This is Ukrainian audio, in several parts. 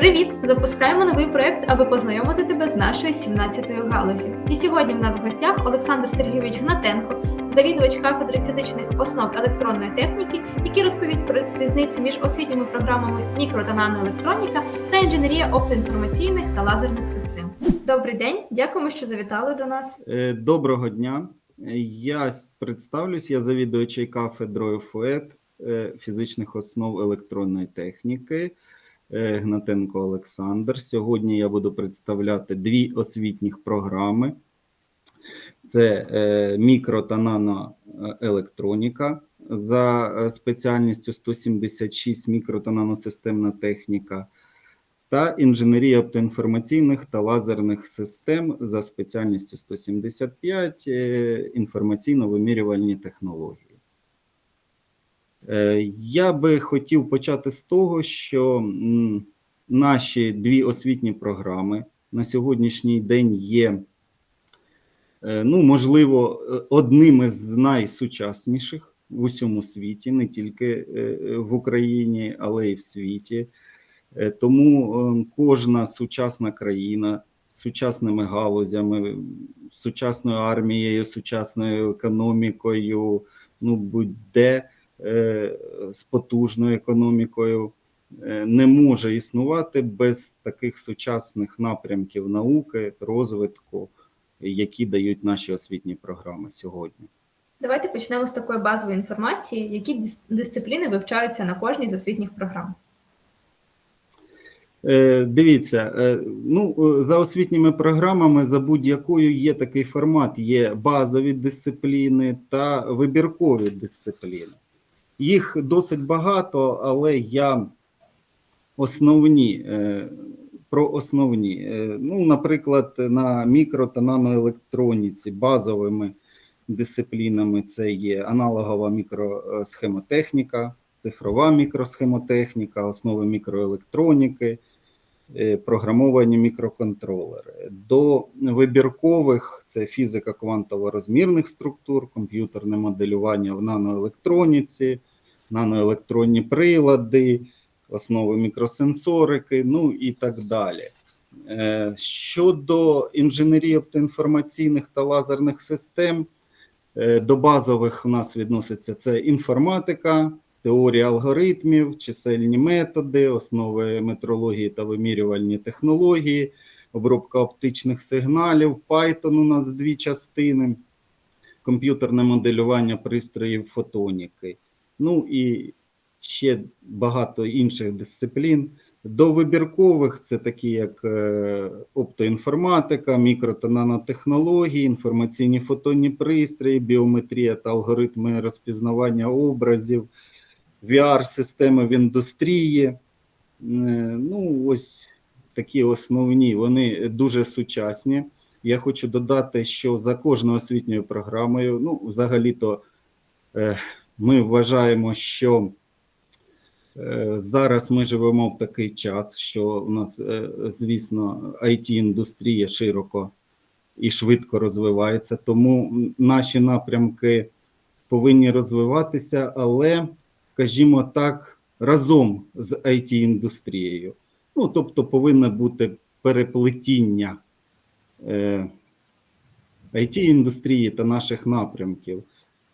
Привіт! Запускаємо новий проект, аби познайомити тебе з нашою 17-ю галузі. І сьогодні в нас в гостях Олександр Сергійович Гнатенко, завідувач кафедри фізичних основ електронної техніки, який розповість про різницю між освітніми програмами мікро та наноелектроніка та інженерія оптоінформаційних та лазерних систем. Добрий день, дякуємо, що завітали до нас. Е, Доброго дня. Я представлюсь, я завідувачий кафедрою ФУЕТ е, фізичних основ електронної техніки Гнатенко Олександр. Сьогодні я буду представляти дві освітніх програми: це е, мікро та наноелектроніка за е, спеціальністю 176 мікро та наносистемна техніка та інженерія оптоінформаційних та лазерних систем за спеціальністю 175 е, інформаційно-вимірювальні технології. Е, Я би хотів почати з того, що наші дві освітні програми на сьогоднішній день є, е, ну, можливо, е, одним із найсучасніших в усьому світі, не тільки в Україні, але й в світі. Тому кожна сучасна країна з сучасними галузями, сучасною армією, сучасною економікою, ну будь-де з потужною економікою е, не може існувати без таких сучасних напрямків науки, розвитку, які дають наші освітні програми сьогодні. Давайте почнемо з такої базової інформації, які дис- дисципліни вивчаються на кожній з освітніх програм. Е, Дивіться, е, ну е, за освітніми програмами за будь-якою є такий формат: є базові дисципліни та вибіркові дисципліни. Їх досить багато, але я основні е, про основні. Е, Ну, наприклад, на мікро та наноелектроніці базовими дисциплінами це є аналогова мікросхемотехніка, цифрова мікросхемотехніка, основи мікроелектроніки, е, програмовані мікроконтролери. До вибіркових це фізика квантово-розмірних структур, комп'ютерне моделювання в наноелектроніці, наноелектронні прилади, основи мікросенсорики, ну і так далі. Е, Щодо інженерії оптоінформаційних та лазерних систем, е, до базових у нас відноситься це інформатика, теорія алгоритмів, чисельні методи, основи метрології та вимірювальні технології, обробка оптичних сигналів, Python у нас дві частини, комп'ютерне моделювання пристроїв фотоніки. Ну і ще багато інших дисциплін. До вибіркових це такі, як е, оптоінформатика, мікро та нанотехнології, інформаційні фотонні пристрої, біометрія та алгоритми розпізнавання образів, VR-системи в індустрії. Е, Ну, ось такі основні, вони дуже сучасні. Я хочу додати, що за кожною освітньою програмою, ну, взагалі-то, е, ми вважаємо, що Е, Зараз ми живемо в такий час, що у нас, е, звісно, it індустрія широко і швидко розвивається, тому наші напрямки повинні розвиватися, але, скажімо так, разом з it індустрією. Ну, тобто, повинне бути переплетіння it індустрії та наших напрямків.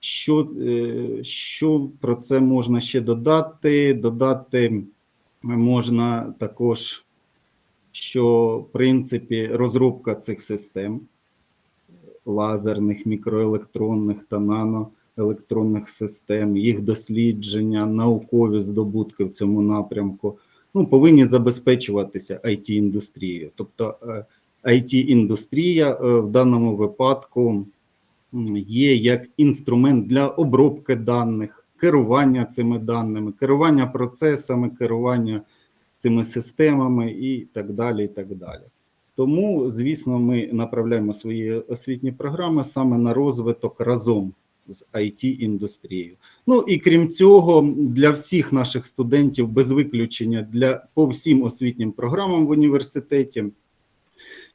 Що, е, що про це можна ще додати? Додати можна також, що в принципі розробка цих систем лазерних, мікроелектронних та наноелектронних систем, їх дослідження, наукові здобутки в цьому напрямку ну, повинні забезпечуватися it індустрією Тобто it індустрія в даному випадку є як інструмент для обробки даних, керування цими даними, керування процесами, керування цими системами і так далі. і так далі. Тому, звісно, ми направляємо свої освітні програми саме на розвиток разом з it індустрією Ну і крім цього, для всіх наших студентів без виключення для по всім освітнім програмам в університеті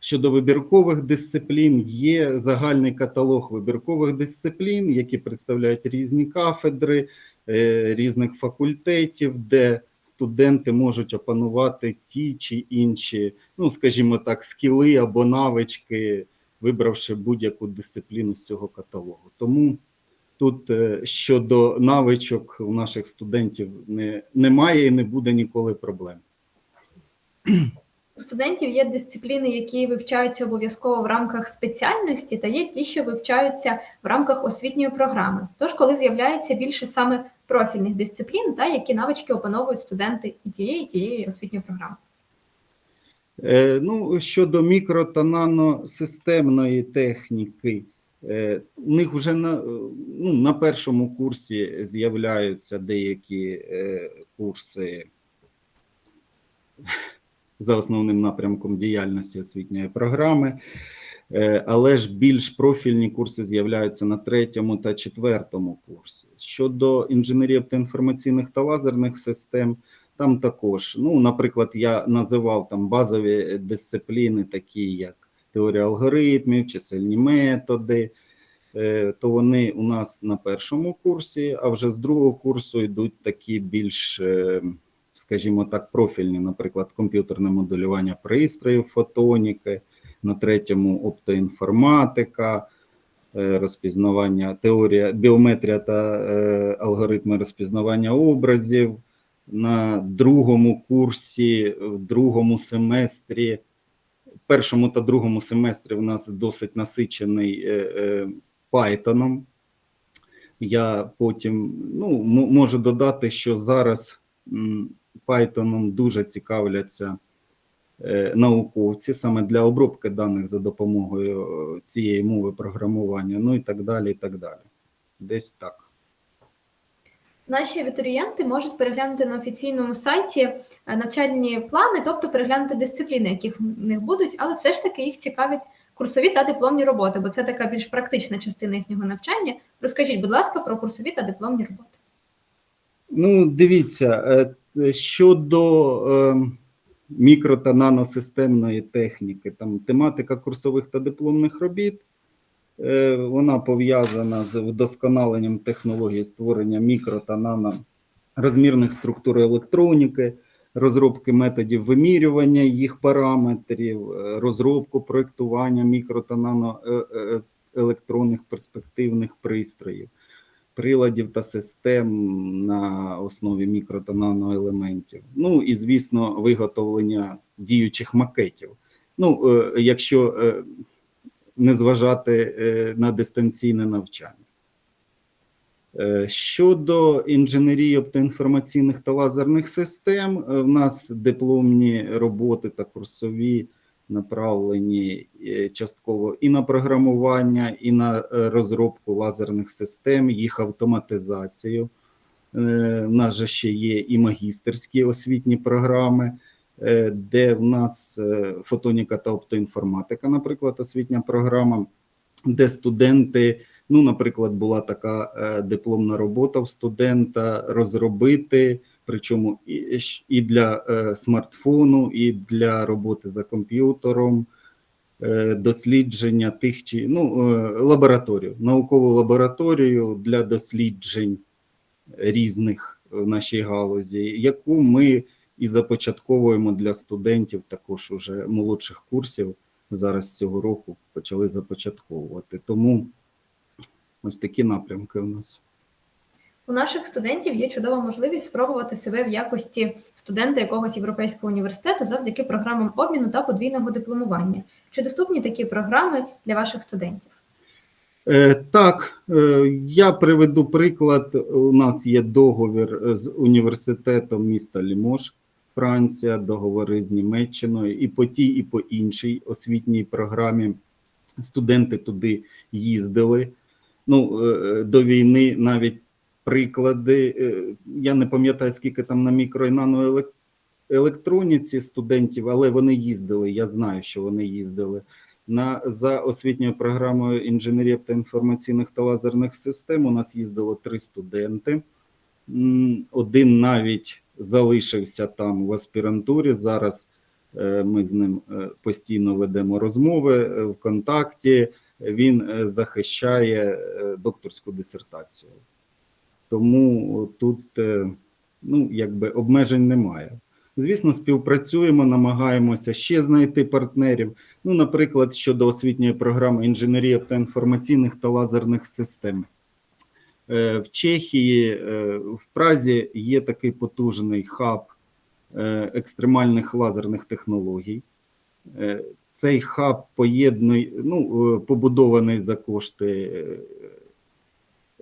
Щодо вибіркових дисциплін, є загальний каталог вибіркових дисциплін, які представляють різні кафедри е, різних факультетів, де студенти можуть опанувати ті чи інші, ну скажімо так, скіли або навички, вибравши будь-яку дисципліну з цього каталогу. Тому тут е, щодо навичок у наших студентів не, немає і не буде ніколи проблем. У студентів є дисципліни, які вивчаються обов'язково в рамках спеціальності, та є ті, що вивчаються в рамках освітньої програми. Тож, коли з'являється більше саме профільних дисциплін, та які навички опановують студенти і тієї, і тієї освітньої програми. Е, Ну, щодо мікро та наносистемної техніки, е, у них вже на, е, ну, на першому курсі з'являються деякі курси за основним напрямком діяльності освітньої програми, е, але ж більш профільні курси з'являються на третьому та четвертому курсі. Щодо інженерії оптоінформаційних та лазерних систем, там також, ну, наприклад, я називав там базові дисципліни, такі як теорія алгоритмів, чисельні методи, е, то вони у нас на першому курсі, а вже з другого курсу йдуть такі більш, е, скажімо так, профільні, наприклад, комп'ютерне моделювання пристроїв, фотоніки, на третьому оптоінформатика, е, розпізнавання, теорія, біометрія та е, алгоритми розпізнавання образів на другому курсі, в другому семестрі, в першому та другому семестрі у нас досить насичений е, Python. Я потім ну, можу додати, що зараз Python дуже цікавляться е, науковці саме для обробки даних за допомогою е, цієї мови програмування, ну і так далі. і так далі. Десь так. Наші абітурієнти можуть переглянути на офіційному сайті е, навчальні плани, тобто переглянути дисципліни, які в них будуть, але все ж таки їх цікавять курсові та дипломні роботи, бо це така більш практична частина їхнього навчання. Розкажіть, будь ласка, про курсові та дипломні роботи. Ну, дивіться, щодо е, мікро та наносистемної техніки, там тематика курсових та дипломних робіт, е, вона пов'язана з вдосконаленням технології створення мікро та нанорозмірних структур електроніки, розробки методів вимірювання їх параметрів, е, розробку проєктування мікро та наноелектронних перспективних пристроїв приладів та систем на основі мікро та наноелементів. Ну і звісно, виготовлення діючих макетів. Ну, е, якщо е, не зважати е, на дистанційне навчання. Щодо інженерії оптоінформаційних та лазерних систем, в нас дипломні роботи та курсові направлені е, частково і на програмування, і на е, розробку лазерних систем, їх автоматизацію. Е, В нас же ще є і магістерські освітні програми, е, де в нас е, фотоніка та оптоінформатика, наприклад, освітня програма, де студенти, ну, наприклад, була така е, дипломна робота в студента розробити причому і, для е, смартфону, і для роботи за комп'ютером, е, дослідження тих чи ну, е, лабораторію, наукову лабораторію для досліджень різних в нашій галузі, яку ми і започатковуємо для студентів, також уже молодших курсів. Зараз цього року почали започатковувати. Тому ось такі напрямки у нас. У наших студентів є чудова можливість спробувати себе в якості студента якогось європейського університету завдяки програмам обміну та подвійного дипломування. Чи доступні такі програми для ваших студентів? Е, Так, е, я приведу приклад. У нас є договір з університетом міста Лімош, Франція, договори з Німеччиною, і по тій, і по іншій освітній програмі студенти туди їздили. Ну, е, до війни навіть приклади. е, Я не пам'ятаю, скільки там на мікро і наноелектроніці студентів, але вони їздили. Я знаю, що вони їздили. На за освітньою програмою інженерії та інформаційних та лазерних систем у нас їздило три студенти. Один навіть залишився там в аспірантурі. Зараз е, ми з ним е, постійно ведемо розмови в контакті. Він захищає докторську дисертацію. Тому тут е, ну, якби обмежень немає. Звісно, співпрацюємо, намагаємося ще знайти партнерів. Ну, наприклад, щодо освітньої програми інженерія та інформаційних та лазерних систем. Е, В Чехії, е, в Празі є такий потужний хаб екстремальних лазерних технологій. Цей хаб поєднує, ну, побудований за кошти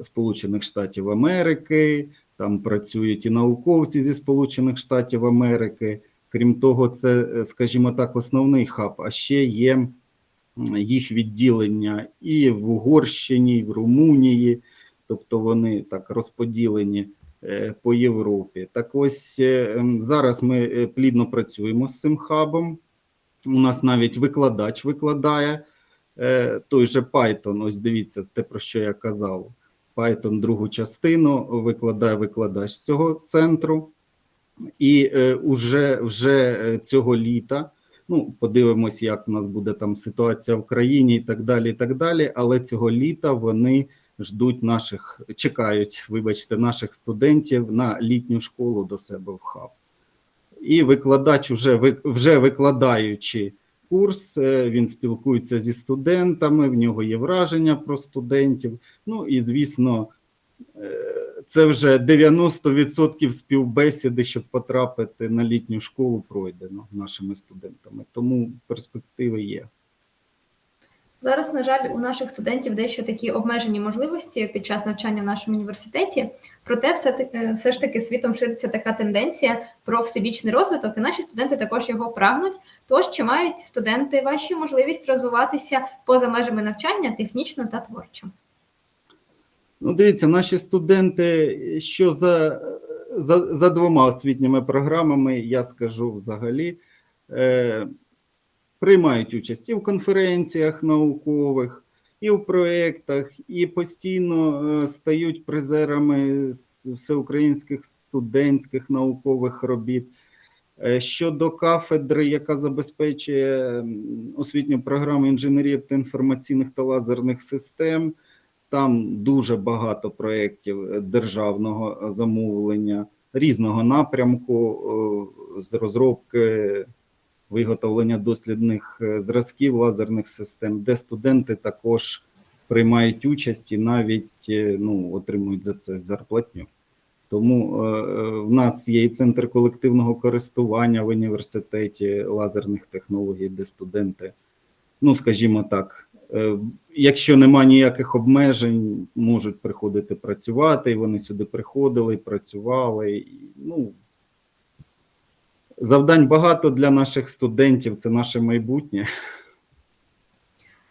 Сполучених Штатів Америки. Там працюють і науковці зі Сполучених Штатів Америки. Крім того, це, е, скажімо так, основний хаб. А ще є їх відділення і в Угорщині, і в Румунії, тобто вони так розподілені е, по Європі. Так ось е, зараз ми плідно працюємо з цим хабом. У нас навіть викладач викладає той же Python. Ось дивіться, те, про що я казав. Python другу частину викладає викладач цього центру. І е, уже, вже е, цього літа, ну, подивимось, як у нас буде там ситуація в країні і так далі. і так далі. Але цього літа вони ждуть наших, чекають, вибачте, наших студентів на літню школу до себе в хаб. І викладач, уже, вже викладаючи курс, е, він спілкується зі студентами, в нього є враження про студентів. Ну і звісно, е, це вже 90% співбесіди, щоб потрапити на літню школу, пройдено нашими студентами. Тому перспективи є. Зараз, на жаль, у наших студентів дещо такі обмежені можливості під час навчання в нашому університеті. Проте, все таки, все ж таки світом шириться така тенденція про всебічний розвиток, і наші студенти також його прагнуть. Тож чи мають студенти ваші можливість розвиватися поза межами навчання технічно та творчо? Ну, дивіться, наші студенти, що за, за, за двома освітніми програмами, я скажу взагалі, е, приймають участь і в конференціях наукових, і в проєктах, і постійно е, стають призерами всеукраїнських студентських наукових робіт. Е, Щодо кафедри, яка забезпечує освітню програму інженерії та інформаційних та лазерних систем, там дуже багато проєктів е, державного замовлення, різного напрямку з розробки виготовлення дослідних е, зразків лазерних систем, де студенти також приймають участь і навіть е, ну, отримують за це зарплатню. Тому е, е, в нас є і центр колективного користування в університеті лазерних технологій, де студенти, ну скажімо так, е, якщо нема ніяких обмежень, можуть приходити працювати, і вони сюди приходили, працювали. І, ну, завдань багато для наших студентів, це наше майбутнє.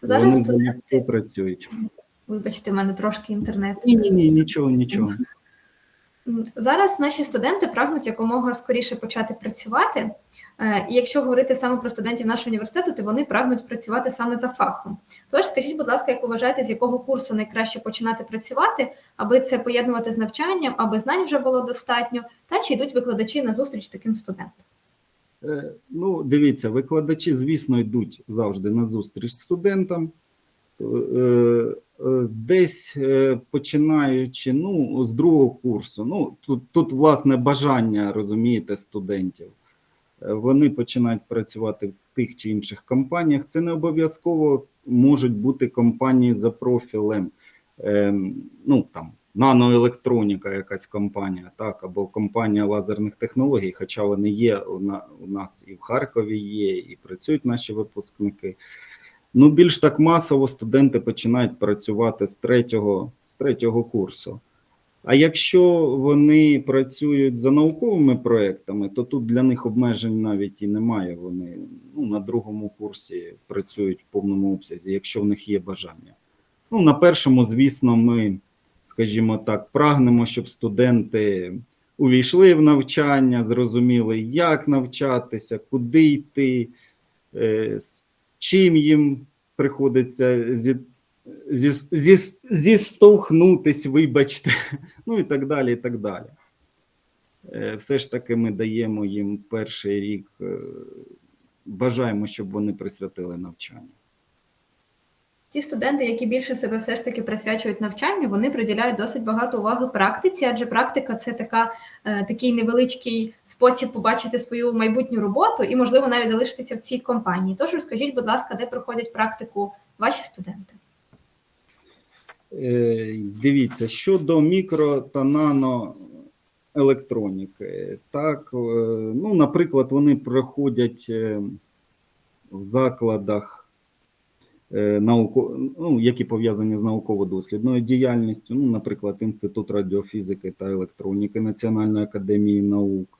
Зараз вони студенти, працюють. вибачте, в мене трошки інтернет. Ні, ні, ні, нічого, нічого. Зараз наші студенти прагнуть якомога скоріше почати працювати. Е, І якщо говорити саме про студентів нашого університету, то вони прагнуть працювати саме за фахом. Тож скажіть, будь ласка, як ви вважаєте, з якого курсу найкраще починати працювати, аби це поєднувати з навчанням, аби знань вже було достатньо, та чи йдуть викладачі на зустріч таким студентам? Е, Ну, дивіться, викладачі, звісно, йдуть завжди на зустріч студентам. Е, е, Десь починаючи ну, з другого курсу. Ну, тут, тут, власне, бажання, розумієте, студентів. Вони починають працювати в тих чи інших компаніях. Це не обов'язково можуть бути компанії за профілем. Ем, Ну, там, наноелектроніка, якась компанія, так, або компанія лазерних технологій, хоча вони є у, нас і в Харкові є, і працюють наші випускники. Ну, більш так масово студенти починають працювати з третього, з третього курсу. А якщо вони працюють за науковими проектами, то тут для них обмежень навіть і немає. Вони ну, на другому курсі працюють в повному обсязі, якщо в них є бажання. Ну, на першому, звісно, ми, скажімо так, прагнемо, щоб студенти увійшли в навчання, зрозуміли, як навчатися, куди йти, е, з чим їм приходиться зі, зі, зі, зіштовхнутись, вибачте, ну і так далі. і так далі. Е, Все ж таки ми даємо їм перший рік, е, бажаємо, щоб вони присвятили навчанню. Ті студенти, які більше себе все ж таки присвячують навчанню, вони приділяють досить багато уваги практиці, адже практика це така, е, такий невеличкий спосіб побачити свою майбутню роботу і, можливо, навіть залишитися в цій компанії. Тож розкажіть, будь ласка, де проходять практику ваші студенти? Е, Дивіться, щодо мікро та нано електроніки, так, е, ну, наприклад, вони проходять в закладах, науко, ну, які пов'язані з науково-дослідною діяльністю, ну, наприклад, Інститут радіофізики та електроніки Національної академії наук,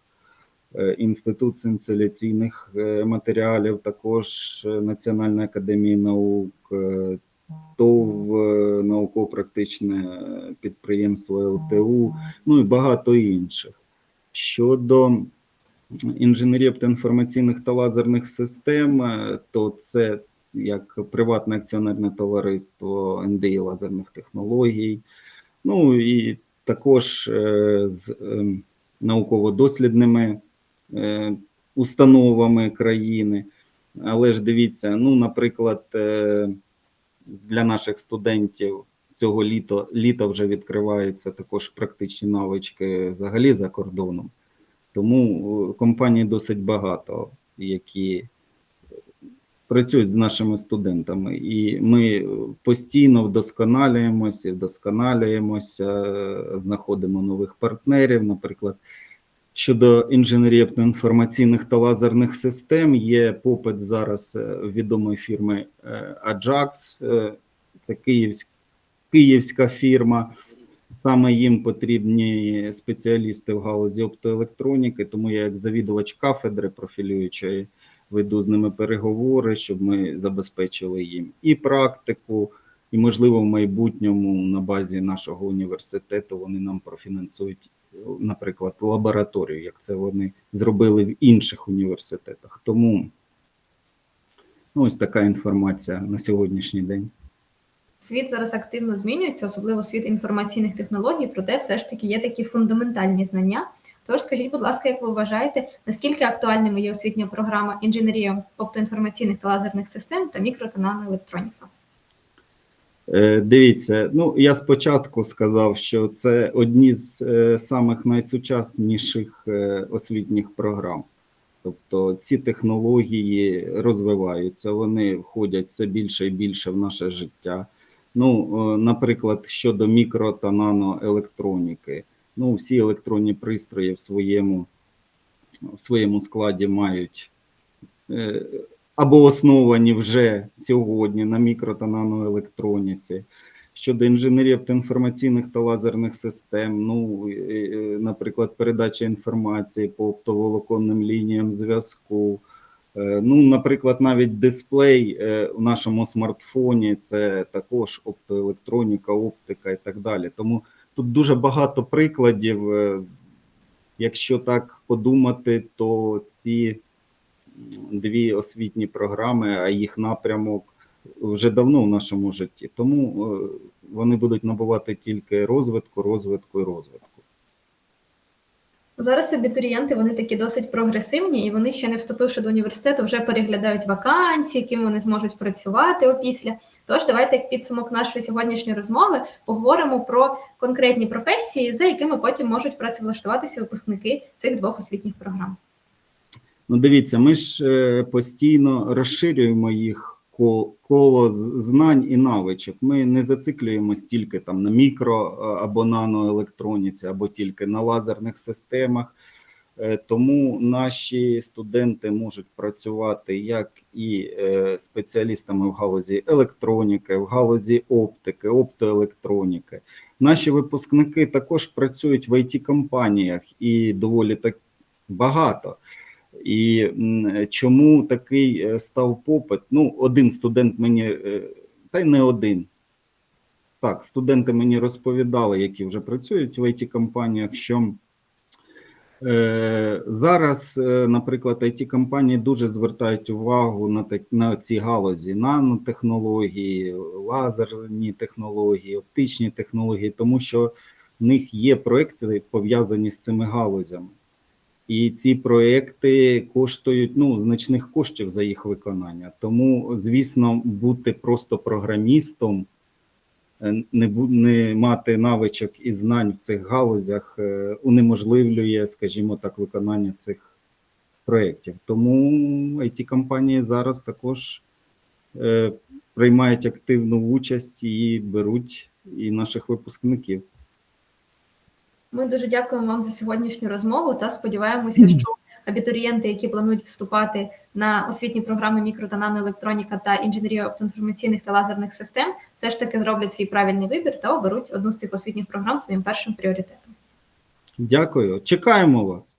е, Інститут синцеляційних е, матеріалів, також е, Національної академії наук. е, ТОВ е, науково-практичне підприємство ЛТУ, ну і багато інших. Щодо інженерії оптоінформаційних та лазерних систем, е, то це як приватне акціонерне товариство НДІ лазерних технологій, ну і також е, з е, науково-дослідними е, установами країни. Але ж дивіться, ну, наприклад, е, для наших студентів цього літа, літа вже відкриваються також практичні навички взагалі за кордоном. Тому компаній досить багато, які працюють з нашими студентами, і ми постійно вдосконалюємося, вдосконалюємося, знаходимо нових партнерів. Наприклад, щодо інженерії оптоінформаційних та лазерних систем, є попит зараз е, відомої фірми е, Ajax, е, це київська, київська фірма. Саме їм потрібні спеціалісти в галузі оптоелектроніки, тому я, як завідувач кафедри профілюючої, веду з ними переговори, щоб ми забезпечили їм і практику, і, можливо, в майбутньому на базі нашого університету вони нам профінансують, наприклад, лабораторію, як це вони зробили в інших університетах. Тому ну, ось така інформація на сьогоднішній день. Світ зараз активно змінюється, особливо світ інформаційних технологій, проте все ж таки є такі фундаментальні знання. Тож скажіть, будь ласка, як ви вважаєте, наскільки актуальними є освітня програма інженерія оптоінформаційних та лазерних систем та мікро та наноелектроніка? Е, Дивіться, ну я спочатку сказав, що це одні з е, самих найсучасніших е, освітніх програм. Тобто ці технології розвиваються, вони входять все більше і більше в наше життя. Ну, наприклад, щодо мікро та наноелектроніки, ну, всі електронні пристрої в своєму, в своєму складі мають е, або основані вже сьогодні на мікро та наноелектроніці. Щодо інженерії оптоінформаційних та лазерних систем, ну, е, е, наприклад, передача інформації по оптоволоконним лініям зв'язку. Е, Ну, наприклад, навіть дисплей е, у нашому смартфоні це також оптоелектроніка, оптика і так далі. Тому тут дуже багато прикладів. Е, Якщо так подумати, то ці дві освітні програми, а їх напрямок вже давно в нашому житті. Тому е, вони будуть набувати тільки розвитку, розвитку і розвитку. Зараз абітурієнти вони такі досить прогресивні, і вони ще не вступивши до університету, вже переглядають вакансії, яким вони зможуть працювати опісля. Тож давайте, як підсумок нашої сьогоднішньої розмови, поговоримо про конкретні професії, за якими потім можуть працевлаштуватися випускники цих двох освітніх програм. Ну, дивіться, ми ж е, постійно розширюємо їх коло знань і навичок. Ми не зациклюємось тільки там на мікро е, або наноелектроніці, або тільки на лазерних системах. Е, Тому наші студенти можуть працювати як і е, спеціалістами в галузі електроніки, в галузі оптики, оптоелектроніки. Наші випускники також працюють в it компаніях і доволі так багато. І чому такий е, став попит? Ну, один студент мені, е, та й не один. Так, студенти мені розповідали, які вже працюють в it компаніях що е, зараз, е, наприклад, it компанії дуже звертають увагу на, так, на ці галузі нанотехнології, лазерні технології, оптичні технології, тому що в них є проекти пов'язані з цими галузями. І ці проекти коштують ну, значних коштів за їх виконання. Тому, звісно, бути просто програмістом, е, не, не мати навичок і знань в цих галузях е, унеможливлює, скажімо так, виконання цих проєктів. Тому it компанії зараз також е, приймають активну участь і беруть і наших випускників. Ми дуже дякуємо вам за сьогоднішню розмову та сподіваємося, що абітурієнти, які планують вступати на освітні програми мікро та наноелектроніка та інженерія оптоінформаційних та лазерних систем, все ж таки зроблять свій правильний вибір та оберуть одну з цих освітніх програм своїм першим пріоритетом. Дякую. Чекаємо вас.